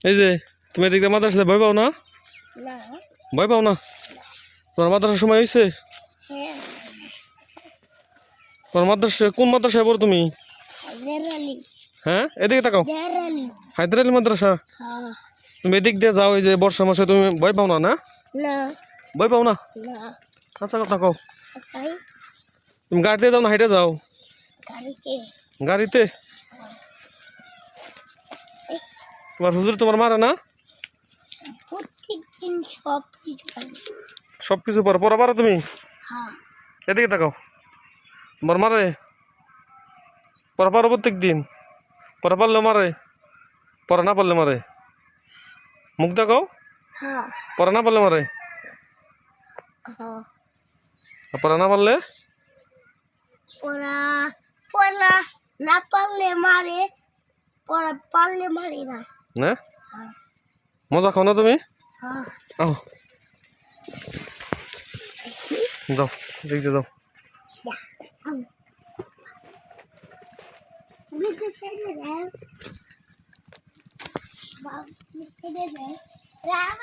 এই যে তুমি এদিকে মাদ্রাসাতে ভয় পাও না? ভয় পাও না? তোমার মাদ্রাসার সময় হয়েছে? হ্যাঁ। তোমার মাদ্রাসা কোন মাদ্রাসায় পড়ো তুমি? হ্যাঁ এদিকে তাকাও। হায়দার আলী মাদ্রাসা? হ্যাঁ। তুমি এদিক দিয়ে যাও এই যে বর্ষা মাসে তুমি ভয় পাও না না? ভয় পাও না? না। আচ্ছা কথা কও। তুমি গাড়িতে যাও না হাইটে যাও? গাড়িতে। গাড়িতে? তোমার হুজুর তোমার মারে না? প্রত্যেক দিন সব কিছু সব কিছু পড়ো পড়া পারো তুমি? হ্যাঁ। এদিকে তাকাও। তোমার মারে? পড়া পারো প্রত্যেক দিন পড়া পারলে মারে। পড়া না পারলে মারে। মুখ দেখাও। হ্যাঁ। পড়া না পারলে মারে। হ্যাঁ। পড়া না পারলে? পড়া না পারলে মারে। পড়া পারলে মারে না। না? মজা খাও না তুমি? হ্যাঁ। আও যাও দেখতে যাও। Bitte